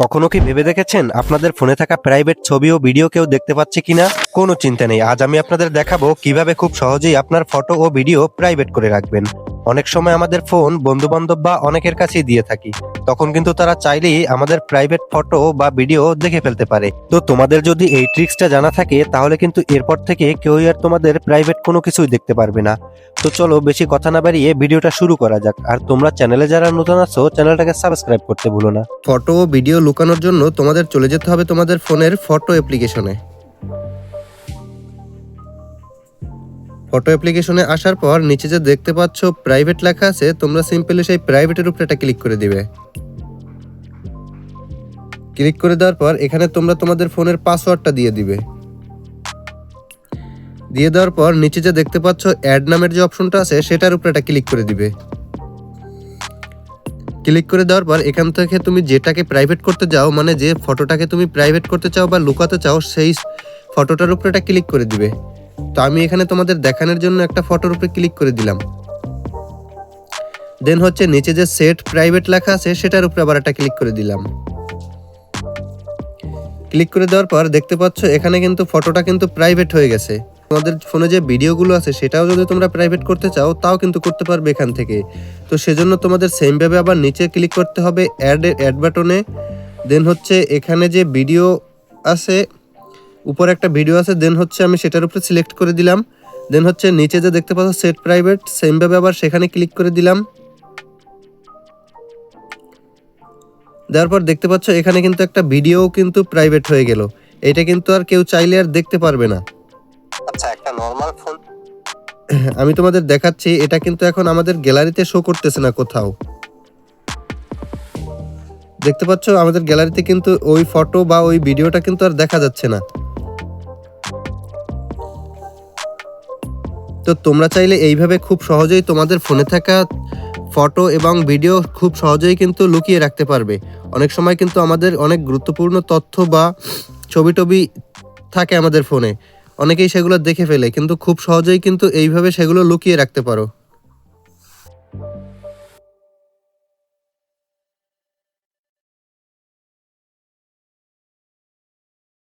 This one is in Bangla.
কখনো কি ভেবে দেখেছেন আপনাদের ফোনে থাকা প্রাইভেট ছবি ও ভিডিও কেউ দেখতে পাচ্ছে কিনা? কোনো চিন্তা নেই। আজ আমি আপনাদের দেখাবো কীভাবে খুব সহজেই আপনার ফটো ও ভিডিও প্রাইভেট করে রাখবেন। অনেক সময় আমাদের ফোন বন্ধু বান্ধব বা অনেকের কাছেই দিয়ে থাকি। তখন কিন্তু তারা চাইলেই আমাদের প্রাইভেট ফটো বা ভিডিও দেখে ফেলতে পারে। তো তোমাদের যদি এই ট্রিক্সটা জানা থাকে, তাহলে কিন্তু এরপর থেকে কেউই আর তোমাদের প্রাইভেট কোনো কিছুই দেখতে পারবে না। তো চলো বেশি কথা না বাড়িয়ে ভিডিওটা শুরু করা যাক। আর তোমরা চ্যানেলে যারা নতুন আছো চ্যানেলটাকে সাবস্ক্রাইব করতে ভুলো না। ফটো ও ভিডিও লুকানোর জন্য তোমাদের চলে যেতে হবে তোমাদের ফোনের ফটো অ্যাপ্লিকেশনে ফটো অ্যাপ্লিকেশনে আসার পর নিচে যে দেখতে পাচ্ছ প্রাইভেট লেখা আছে, তোমরা সিম্পলি সেই প্রাইভেটের উপরে এটা ক্লিক করে দিবে। ক্লিক করে দেওয়ার পর এখানে তোমরা তোমাদের ফোনের পাসওয়ার্ডটা দিয়ে দিবে। দিয়ে দেওয়ার পর নিচে যে দেখতে পাচ্ছ অ্যাড নামের যে অপশনটা আছে, সেটার উপরে এটা ক্লিক করে দিবে। ক্লিক করে দেওয়ার পর এখান থেকে তুমি যেটাকে প্রাইভেট করতে যাও মানে যে ফটোটাকে তুমি প্রাইভেট করতে চাও বা লুকাতে চাও, সেই ফটোটার উপরে এটা ক্লিক করে দিবে। তো আমি এখানে তোমাদের দেখানোর জন্য একটা ফটোর উপরে ক্লিক করে দিলাম। দেন হচ্ছে নিচে যে সেট প্রাইভেট লেখা আছে, সেটার উপরে আবার একটা ক্লিক করে দিলাম। ক্লিক করে দেওয়ার পর দেখতে পাচ্ছ এখানে কিন্তু ফটোটা কিন্তু প্রাইভেট হয়ে গেছে। তোমাদের ফোনে যে ভিডিওগুলো আছে, সেটাও যদি তোমরা প্রাইভেট করতে চাও, তাও কিন্তু করতে পারবে এখান থেকে। তো সেজন্য তোমাদের সেম ভাবে আবার নিচে ক্লিক করতে হবে অ্যাড অ্যাড বাটনে দেন হচ্ছে এখানে যে ভিডিও আছে উপরে একটা ভিডিও আছে দেন হচ্ছে আমি সেটার উপরে সিলেক্ট করে দিলাম। দেন হচ্ছে নিচে যে দেখতে পাচ্ছ সেট প্রাইভেট সেম ভাবে আবার সেখানে ক্লিক করে দিলাম। দেওয়ার পর দেখতে পাচ্ছ এখানে কিন্তু একটা ভিডিও কিন্তু প্রাইভেট হয়ে গেল। এটা কিন্তু আর কেউ চাইলে আর দেখতে পারবে না। আচ্ছা একটা নর্মাল ফোন আমি তোমাদের দেখাচ্ছি এটা কিন্তু এখন আমাদের গ্যালারিতে শো করতেছে না কোথাও। দেখতে পাচ্ছ আমাদের গ্যালারিতে কিন্তু ওই ফটো বা ওই ভিডিওটা কিন্তু আর দেখা যাচ্ছে না। তো তোমরা চাইলে এইভাবে খুব সহজেই তোমাদের ফোনে থাকা ফটো এবং ভিডিও খুব সহজেই কিন্তু লুকিয়ে রাখতে পারবে। অনেক সময় কিন্তু আমাদের অনেক গুরুত্বপূর্ণ তথ্য বা ছবি টবি থাকে আমাদের ফোনে। অনেকেই সেগুলো দেখে ফেলে, কিন্তু খুব সহজেই কিন্তু এইভাবে সেগুলো লুকিয়ে রাখতে পারো।